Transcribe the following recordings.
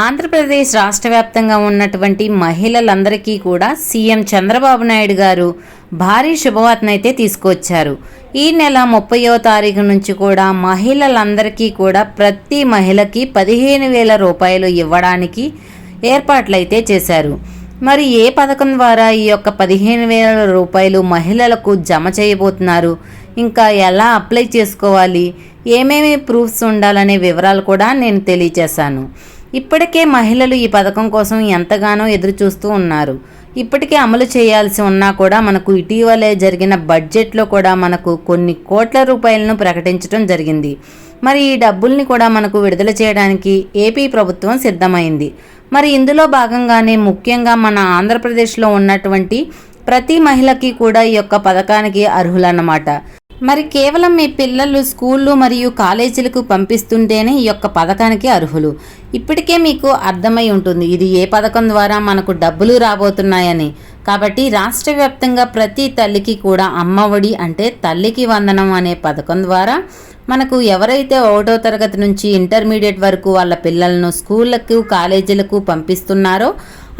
ఆంధ్రప్రదేశ్ రాష్ట్ర వ్యాప్తంగా ఉన్నటువంటి మహిళలందరికీ కూడా సీఎం చంద్రబాబు నాయుడు గారు భారీ శుభవార్తనైతే తీసుకొచ్చారు. ఈ నెల ముప్పయో తారీఖు నుంచి కూడా మహిళలందరికీ కూడా ప్రతి మహిళకి పదిహేను వేల రూపాయలు ఇవ్వడానికి ఏర్పాట్లయితే చేశారు. మరి ఏ పథకం ద్వారా ఈ యొక్క పదిహేను వేల రూపాయలు మహిళలకు జమ చేయబోతున్నారు? ఇంకా ఎలా అప్లై చేసుకోవాలి? ఏమేమి ప్రూఫ్స్ ఉండాలనే వివరాలు కూడా నేను తెలియచేశాను. ఇప్పటికే మహిళలు ఈ పథకం కోసం ఎంతగానో ఎదురుచూస్తూ ఉన్నారు. ఇప్పటికే అమలు చేయాల్సి ఉన్నా కూడా మనకు ఇటీవలే జరిగిన బడ్జెట్లో కూడా మనకు కొన్ని కోట్ల రూపాయలను ప్రకటించడం జరిగింది. మరి ఈ డబ్బుల్ని కూడా మనకు విడుదల చేయడానికి ఏపీ ప్రభుత్వం సిద్ధమైంది. మరి ఇందులో భాగంగానే ముఖ్యంగా మన ఆంధ్రప్రదేశ్లో ఉన్నటువంటి ప్రతి మహిళకి కూడా ఈ యొక్క పథకానికి అర్హులన్నమాట. మరి కేవలం మీ పిల్లలు స్కూళ్ళు మరియు కాలేజీలకు పంపిస్తుంటేనే ఈ యొక్క పథకానికి అర్హులు. ఇప్పటికే మీకు అర్థమై ఉంటుంది ఇది ఏ పథకం ద్వారా మనకు డబ్బులు రాబోతున్నాయని. కాబట్టి రాష్ట్ర వ్యాప్తంగా ప్రతి తల్లికి కూడా అమ్మఒడి అంటే తల్లికి వందనం అనే పథకం ద్వారా మనకు ఎవరైతే ఒకటో తరగతి నుంచి ఇంటర్మీడియట్ వరకు వాళ్ళ పిల్లలను స్కూళ్ళకు కాలేజీలకు పంపిస్తున్నారో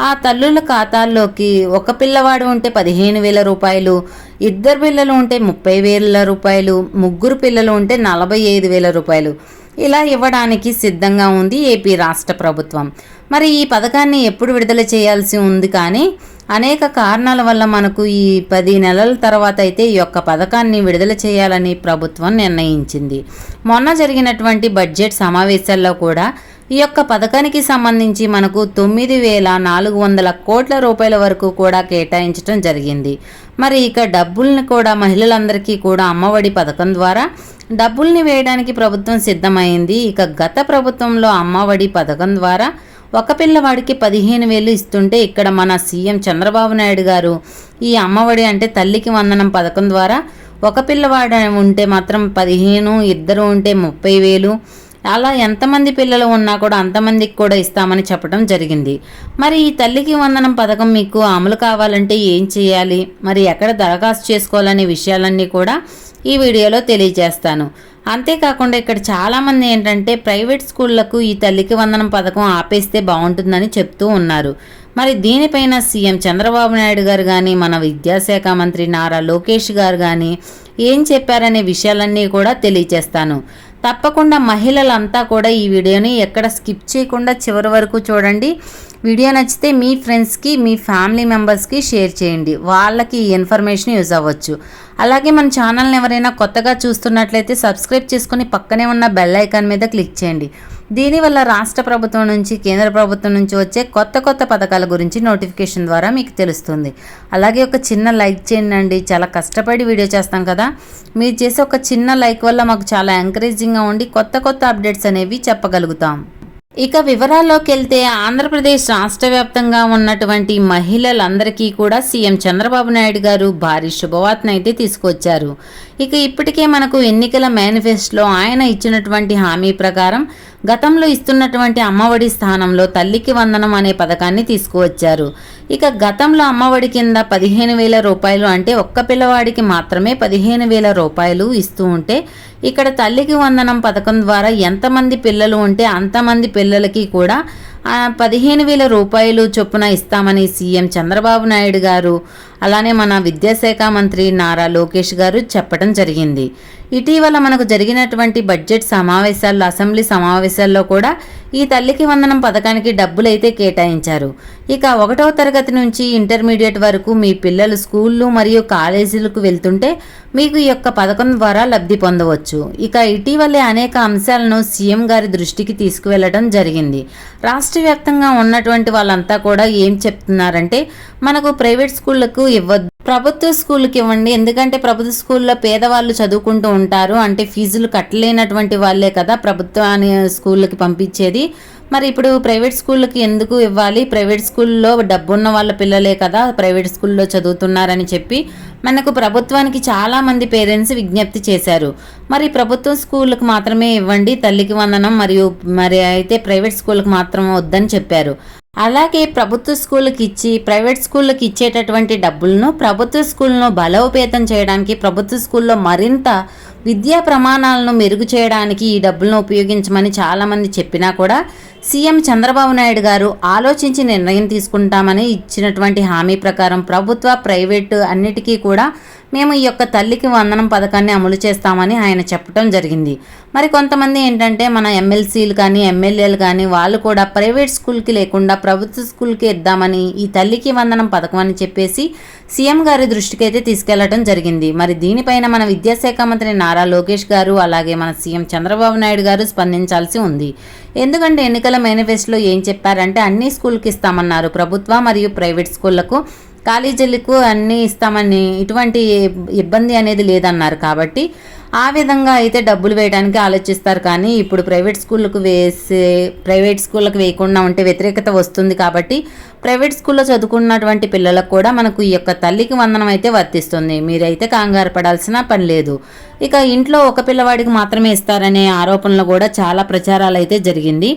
ఆ తల్లుల ఖాతాల్లోకి ఒక పిల్లవాడు ఉంటే పదిహేను వేల రూపాయలు ఇద్దరు పిల్లలు ఉంటే ముప్పై వేల రూపాయలు ముగ్గురు పిల్లలు ఉంటే నలభై ఐదు వేల రూపాయలు. ఇలా ఇవ్వడానికి సిద్ధంగా ఉంది ఏపీ రాష్ట్ర ప్రభుత్వం. మరి ఈ పథకాన్ని ఎప్పుడు విడుదల చేయాల్సి ఉంది కానీ అనేక కారణాల వల్ల మనకు ఈ పది నెలల తర్వాత అయితే ఈ యొక్క పథకాన్ని విడుదల చేయాలని ప్రభుత్వం నిర్ణయించింది. మొన్న జరిగినటువంటి బడ్జెట్ సమావేశాల్లో కూడా ఈ యొక్క పథకానికి సంబంధించి మనకు తొమ్మిది వేల నాలుగు వందల కోట్ల రూపాయల వరకు కూడా కేటాయించడం జరిగింది. మరి ఇక డబ్బుల్ని కూడా మహిళలందరికీ కూడా అమ్మఒడి పథకం ద్వారా డబ్బుల్ని వేయడానికి ప్రభుత్వం సిద్ధమైంది. ఇక గత ప్రభుత్వంలో అమ్మఒడి పథకం ద్వారా ఒక పిల్లవాడికి పదిహేను వేలు ఇస్తుంటే ఇక్కడ మన సీఎం చంద్రబాబు నాయుడు గారు ఈ అమ్మఒడి అంటే తల్లికి వందనం పథకం ద్వారా ఒక పిల్లవాడు ఉంటే మాత్రం పదిహేను ఇద్దరు ఉంటే ముప్పై వేలు అలా ఎంతమంది పిల్లలు ఉన్నా కూడా అంతమందికి కూడా ఇస్తామని చెప్పడం జరిగింది. మరి ఈ తల్లికి వందనం పథకం మీకు అమలు కావాలంటే ఏం చేయాలి? మరి ఎక్కడ దరఖాస్తు చేసుకోవాలనే విషయాలన్నీ కూడా ఈ వీడియోలో తెలియజేస్తాను. అంతేకాకుండా ఇక్కడ చాలామంది ఏంటంటే ప్రైవేట్ స్కూళ్ళకు ఈ తల్లికి వందనం పథకం ఆపేస్తే బాగుంటుందని చెప్తూ ఉన్నారు. మరి దీనిపైన సీఎం చంద్రబాబు నాయుడు గారు కానీ మన విద్యాశాఖ మంత్రి నారా లోకేష్ గారు కానీ ఏం చెప్పారనే విషయాలన్నీ కూడా తెలియజేస్తాను. తప్పకుండా మహిళలంతా కూడా ఈ వీడియోని ఎక్కడ స్కిప్ చేయకుండా చివరి వరకు చూడండి. వీడియో నచ్చితే మీ ఫ్రెండ్స్కి మీ ఫ్యామిలీ మెంబర్స్కి షేర్ చేయండి. వాళ్ళకి ఈ ఇన్ఫర్మేషన్ యూజ్ అవ్వచ్చు. అలాగే మన ఛానల్ని ఎవరైనా కొత్తగా చూస్తున్నట్లయితే సబ్స్క్రైబ్ చేసుకుని పక్కనే ఉన్న బెల్ ఐకాన్ మీద క్లిక్ చేయండి. దీనివల్ల రాష్ట్ర ప్రభుత్వం నుంచి కేంద్ర ప్రభుత్వం నుంచి వచ్చే కొత్త కొత్త పథకాల గురించి నోటిఫికేషన్ ద్వారా మీకు తెలుస్తుంది. అలాగే ఒక చిన్న లైక్ చేయండి చాలా కష్టపడి వీడియో చేస్తాం కదా. మీరు చేసే ఒక చిన్న లైక్ వల్ల మాకు చాలా ఎంకరేజింగ్గా ఉండి కొత్త కొత్త అప్డేట్స్ అనేవి చెప్పగలుగుతాం. ఇక వివరాల్లోకి వెళ్తే ఆంధ్రప్రదేశ్ రాష్ట్ర వ్యాప్తంగా ఉన్నటువంటి మహిళలందరికీ కూడా సీఎం చంద్రబాబు నాయుడు గారు భారీ శుభవార్తను అయితే తీసుకొచ్చారు. ఇక ఇప్పటికే మనకు ఎన్నికల మేనిఫెస్టోలో ఆయన ఇచ్చినటువంటి హామీ ప్రకారం గతంలో ఇస్తున్నటువంటి అమ్మఒడి స్థానంలో తల్లికి వందనం అనే పథకాన్ని తీసుకువచ్చారు. ఇక గతంలో అమ్మఒడి కింద పదిహేను వేల రూపాయలు అంటే ఒక్క పిల్లవాడికి మాత్రమే పదిహేను వేల రూపాయలు ఇస్తూ ఉంటే ఇక్కడ తల్లికి వందనం పథకం ద్వారా ఎంతమంది పిల్లలు ఉంటే అంతమంది పిల్లలకి కూడా పదిహేను వేల రూపాయలు చొప్పున ఇస్తామని సీఎం చంద్రబాబు నాయుడు గారు అలానే మన విద్యాశాఖ మంత్రి నారా లోకేష్ గారు చెప్పడం జరిగింది. ఇటీవల మనకు జరిగినటువంటి బడ్జెట్ సమావేశాల్లో అసెంబ్లీ సమావేశాల్లో కూడా ఈ తల్లికి వందనం పథకానికి డబ్బులైతే కేటాయించారు. ఇక ఒకటవ తరగతి నుంచి ఇంటర్మీడియట్ వరకు మీ పిల్లలు స్కూళ్ళు మరియు కాలేజీలకు వెళ్తుంటే మీకు ఈ యొక్క పథకం ద్వారా లబ్ధి పొందవచ్చు. ఇక ఇటీవలే అనేక అంశాలను సీఎం గారి దృష్టికి తీసుకువెళ్ళడం జరిగింది. రాష్ట్ర వ్యాప్తంగా ఉన్నటువంటి వాళ్ళంతా కూడా ఏం చెప్తున్నారంటే మనకు ప్రైవేట్ స్కూళ్ళకు ఇవ్వద్దు. ప్రభుత్వ స్కూల్కి ఇవ్వండి. ఎందుకంటే ప్రభుత్వ స్కూల్లో పేదవాళ్ళు చదువుకుంటూ ఉంటారు. అంటే ఫీజులు కట్టలేనటువంటి వాళ్ళే కదా ప్రభుత్వాన్ని స్కూళ్ళకి పంపించేది. మరి ఇప్పుడు ప్రైవేట్ స్కూళ్ళకి ఎందుకు ఇవ్వాలి? ప్రైవేట్ స్కూల్లో డబ్బున్న వాళ్ళ పిల్లలే కదా ప్రైవేట్ స్కూల్లో చదువుతున్నారని చెప్పి మనకు ప్రభుత్వానికి చాలామంది పేరెంట్స్ విజ్ఞప్తి చేశారు. మరి ప్రభుత్వ స్కూళ్ళకు మాత్రమే ఇవ్వండి తల్లికి వందనం మరియు మరి అయితే ప్రైవేట్ స్కూళ్ళకు మాత్రం వద్దని చెప్పారు. అలాగే ప్రభుత్వ స్కూళ్ళకి ఇచ్చి ప్రైవేట్ స్కూళ్ళకి ఇచ్చేటటువంటి డబ్బులను ప్రభుత్వ స్కూళ్ళను బలోపేతం చేయడానికి ప్రభుత్వ స్కూల్లో మరింత విద్యా ప్రమాణాలను మెరుగు చేయడానికి ఈ డబ్బులను ఉపయోగించమని చాలామంది చెప్పినా కూడా సీఎం చంద్రబాబు నాయుడు గారు ఆలోచించి నిర్ణయం తీసుకుంటామని ఇచ్చినటువంటి హామీ ప్రకారం ప్రభుత్వ ప్రైవేటు అన్నిటికీ కూడా మేము ఈ యొక్క తల్లికి వందనం పథకాన్ని అమలు చేస్తామని ఆయన చెప్పడం జరిగింది. మరి కొంతమంది ఏంటంటే మన ఎమ్మెల్సీలు కానీ ఎమ్మెల్యేలు కానీ వాళ్ళు కూడా ప్రైవేట్ స్కూల్కి లేకుండా ప్రభుత్వ స్కూల్కి ఇద్దామని ఈ తల్లికి వందనం పథకం అని చెప్పేసి సీఎం గారి దృష్టికి అయితే తీసుకెళ్ళడం జరిగింది. మరి దీనిపైన మన విద్యాశాఖ మంత్రి నారా లోకేష్ గారు అలాగే మన సీఎం చంద్రబాబు నాయుడు గారు స్పందించాల్సి ఉంది. ఎందుకంటే ఎన్నికల మేనిఫెస్టోలో ఏం చెప్పారంటే అన్ని స్కూల్కి ఇస్తామన్నారు ప్రభుత్వ మరియు ప్రైవేట్ స్కూళ్ళకు. కాలేజీలకు అన్నీ ఇస్తామని ఇటువంటి ఇబ్బంది అనేది లేదన్నారు. కాబట్టి ఆ విధంగా అయితే డబ్బులు వేయడానికి ఆలోచిస్తారు. కానీ ఇప్పుడు ప్రైవేట్ స్కూళ్ళకు వేసే ప్రైవేట్ స్కూళ్ళకు వేయకుండా ఉంటే వ్యతిరేకత వస్తుంది కాబట్టి ప్రైవేట్ స్కూల్లో చదువుకున్నటువంటి పిల్లలకు కూడా మనకు ఈ యొక్క తల్లికి వందనం అయితే వర్తిస్తుంది. మీరైతే కంగారు పడాల్సిన పని లేదు. ఇక ఇంట్లో ఒక పిల్లవాడికి మాత్రమే ఇస్తారనే ఆరోపణలు కూడా చాలా ప్రచారాలు అయితే జరిగింది.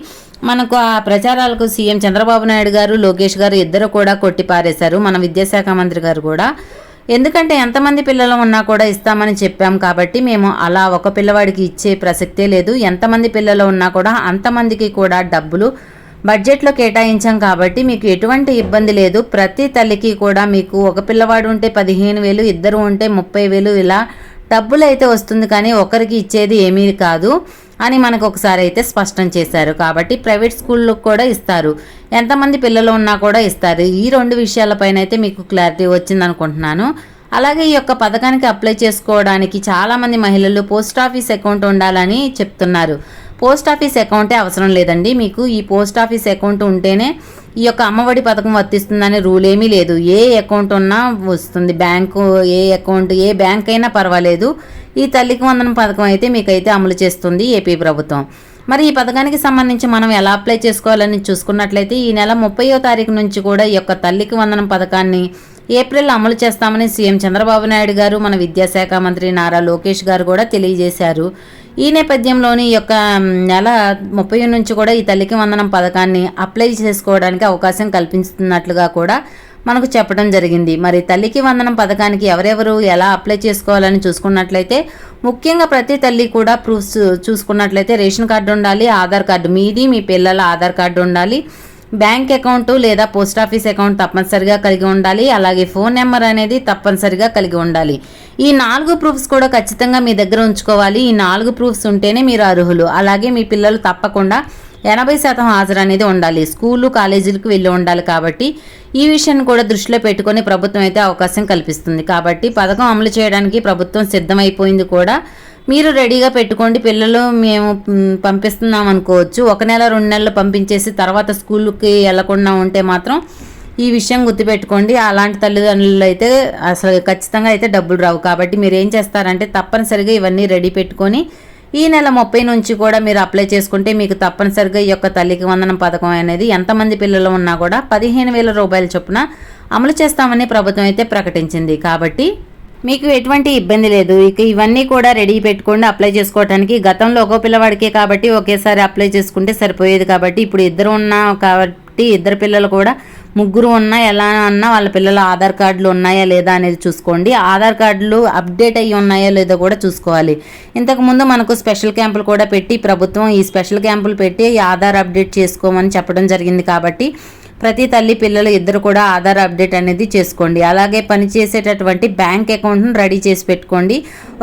మనకు ఆ ప్రచారాలకు సీఎం చంద్రబాబు నాయుడు గారు లోకేష్ గారు ఇద్దరు కూడా కొట్టిపారేశారు మన విద్యాశాఖ మంత్రి గారు కూడా. ఎందుకంటే ఎంతమంది పిల్లలు ఉన్నా కూడా ఇస్తామని చెప్పాం కాబట్టి మేము అలా ఒక పిల్లవాడికి ఇచ్చే ప్రసక్తే లేదు. ఎంతమంది పిల్లలు ఉన్నా కూడా అంతమందికి కూడా డబ్బులు బడ్జెట్లో కేటాయించాం కాబట్టి మీకు ఎటువంటి ఇబ్బంది లేదు. ప్రతి తల్లికి కూడా మీకు ఒక పిల్లవాడు ఉంటే పదిహేను వేలు ఇద్దరు ఉంటే ముప్పై వేలు ఇలా డబ్బులు అయితే వస్తుంది కానీ ఒకరికి ఇచ్చేది ఏమీ కాదు. అని మనకు ఒకసారి అయితే స్పష్టం చేశారు. కాబట్టి ప్రైవేట్ స్కూల్లో కూడా ఇస్తారు. ఎంతమంది పిల్లలు ఉన్నా కూడా ఇస్తారు. ఈ రెండు విషయాలపైన అయితే మీకు క్లారిటీ వచ్చింది అనుకుంటున్నాను అలాగే ఈ యొక్క పథకానికి అప్లై చేసుకోవడానికి చాలామంది మహిళలు పోస్ట్ ఆఫీస్ అకౌంట్ ఉండాలని చెప్తున్నారు. పోస్ట్ ఆఫీస్ అకౌంటే అవసరం లేదండి. మీకు ఈ పోస్ట్ ఆఫీస్ అకౌంట్ ఉంటేనే ఈ యొక్క అమ్మఒడి పథకం వర్తిస్తుందనే రూల్ ఏమీ లేదు. ఏ అకౌంట్ ఉన్నా వస్తుంది. బ్యాంకు ఏ అకౌంట్ ఏ బ్యాంక్ అయినా పర్వాలేదు. ఈ తల్లికి వందనం పథకం అయితే మీకైతే అమలు చేస్తుంది ఏపీ ప్రభుత్వం. మరి ఈ పథకానికి సంబంధించి మనం ఎలా అప్లై చేసుకోవాలని చూసుకున్నట్లయితే ఈ నెల ముప్పయో తారీఖు నుంచి కూడా ఈ యొక్క తల్లికి వందనం పథకాన్ని ఏప్రిల్ అమలు చేస్తామని సీఎం చంద్రబాబు నాయుడు గారు మన విద్యాశాఖ మంత్రి నారా లోకేష్ గారు కూడా తెలియజేశారు. ఈ నేపథ్యంలోని యొక్క నెల ముప్పై నుంచి కూడా ఈ తల్లికి వందనం పథకాన్ని అప్లై చేసుకోవడానికి అవకాశం కల్పిస్తున్నట్లుగా కూడా మనకు చెప్పడం జరిగింది. మరి తల్లికి వందనం పథకానికి ఎవరెవరు ఎలా అప్లై చేసుకోవాలని చూసుకున్నట్లయితే ముఖ్యంగా ప్రతి తల్లి కూడా ప్రూఫ్స్ చూసుకున్నట్లయితే రేషన్ కార్డు ఉండాలి ఆధార్ కార్డు మీది మీ పిల్లల ఆధార్ కార్డు ఉండాలి బ్యాంక్ అకౌంట్ లేదా పోస్ట్ ఆఫీస్ అకౌంట్ తప్పనిసరిగా కలిగి ఉండాలి. అలాగే ఫోన్ నెంబర్ అనేది తప్పనిసరిగా కలిగి ఉండాలి. ఈ నాలుగు ప్రూఫ్స్ కూడా ఖచ్చితంగా మీ దగ్గర ఉంచుకోవాలి. ఈ నాలుగు ప్రూఫ్స్ ఉంటేనే మీరు అర్హులు. అలాగే మీ పిల్లలు తప్పకుండా ఎనభై శాతం హాజరు అనేది ఉండాలి. స్కూళ్ళు కాలేజీలకు వెళ్ళి ఉండాలి కాబట్టి ఈ విషయాన్ని కూడా దృష్టిలో పెట్టుకొని ప్రభుత్వం అయితే అవకాశం కల్పిస్తుంది. కాబట్టి పథకం అమలు చేయడానికి ప్రభుత్వం సిద్ధమైపోయింది కూడా. మీరు రెడీగా పెట్టుకోండి. పిల్లలు మేము పంపిస్తున్నాం అనుకోవచ్చు. ఒక నెల రెండు నెలలు పంపించేసి తర్వాత స్కూల్కి వెళ్ళకుండా ఉంటే మాత్రం ఈ విషయం గుర్తుపెట్టుకోండి. అలాంటి తల్లిదండ్రులు అయితే అసలు ఖచ్చితంగా అయితే డబ్బులు రావు. కాబట్టి మీరు ఏం చేస్తారంటే తప్పనిసరిగా ఇవన్నీ రెడీ పెట్టుకొని ఈ నెల ముప్పై నుంచి కూడా మీరు అప్లై చేసుకుంటే మీకు తప్పనిసరిగా ఈ యొక్క తల్లికి వందనం పథకం అనేది ఎంతమంది పిల్లలు ఉన్నా కూడా పదిహేను వేల రూపాయల చొప్పున అమలు చేస్తామని ప్రభుత్వం అయితే ప్రకటించింది. కాబట్టి మీకు ఎటువంటి ఇబ్బంది లేదు. ఇక ఇవన్నీ కూడా రెడీ పెట్టుకోండి అప్లై చేసుకోవడానికి గతంలో ఒక పిల్లవాడికే కాబట్టి ఒకేసారి అప్లై చేసుకుంటే సరిపోయేది కాబట్టి ఇప్పుడు ఇద్దరు ఉన్నా కాబట్టి ఇద్దరు పిల్లలు కూడా ముగ్గురు ఉన్నా ఎలా అన్నా వాళ్ళ పిల్లల ఆధార్ కార్డులు ఉన్నాయా లేదా అనేది చూసుకోండి. ఆధార్ కార్డులు అప్డేట్ అయ్యి ఉన్నాయా లేదో కూడా చూసుకోవాలి. ఇంతకుముందు మనకు స్పెషల్ క్యాంపులు కూడా పెట్టి ప్రభుత్వం ఈ స్పెషల్ క్యాంపులు పెట్టి ఆధార్ అప్డేట్ చేసుకోమని చెప్పడం జరిగింది కాబట్టి ప్రతి తల్లి పిల్లలు ఇద్దరు కూడా ఆధార్ అప్డేట్ అనేది చేసుకోండి. అలాగే పనిచేసేటటువంటి బ్యాంక్ అకౌంట్ను రెడీ చేసి పెట్టుకోండి.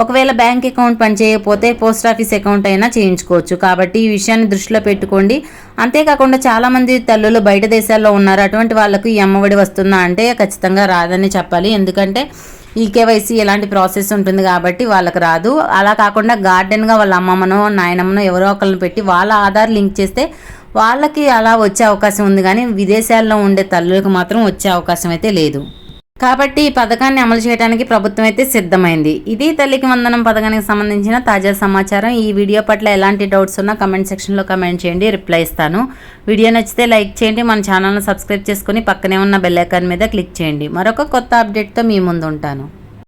ఒకవేళ బ్యాంక్ అకౌంట్ పనిచేయకపోతే పోస్ట్ ఆఫీస్ అకౌంట్ అయినా చేయించుకోవచ్చు. కాబట్టి ఈ విషయాన్ని దృష్టిలో పెట్టుకోండి. అంతేకాకుండా చాలామంది తల్లులు బయట దేశాల్లో ఉన్నారు. అటువంటి వాళ్ళకు ఈ అమ్మఒడి వస్తుందా అంటే ఖచ్చితంగా రాదని చెప్పాలి. ఎందుకంటే ఈ కేవైసీ ఎలాంటి ప్రాసెస్ ఉంటుంది కాబట్టి వాళ్ళకి రాదు. అలా కాకుండా గార్డెన్గా వాళ్ళ అమ్మమ్మనో నాయనమ్మనో ఎవరో ఒకరిని పెట్టి వాళ్ళ ఆధార్ లింక్ చేస్తే వాళ్ళకి అలా వచ్చే అవకాశం ఉంది కానీ విదేశాల్లో ఉండే తల్లులకు మాత్రం వచ్చే అవకాశం అయితే లేదు. కాబట్టి ఈ పథకాన్ని అమలు చేయడానికి ప్రభుత్వం అయితే సిద్ధమైంది. ఇది తల్లికి వందనం పథకానికి సంబంధించిన తాజా సమాచారం. ఈ వీడియో పట్ల ఎలాంటి డౌట్స్ ఉన్నా కమెంట్ సెక్షన్లో కమెంట్ చేయండి రిప్లై ఇస్తాను. వీడియో నచ్చితే లైక్ చేయండి మన ఛానల్ను సబ్స్క్రైబ్ చేసుకుని పక్కనే ఉన్న బెల్ ఐకాన్ మీద క్లిక్ చేయండి. మరొక కొత్త అప్డేట్తో మీ ముందు ఉంటాను.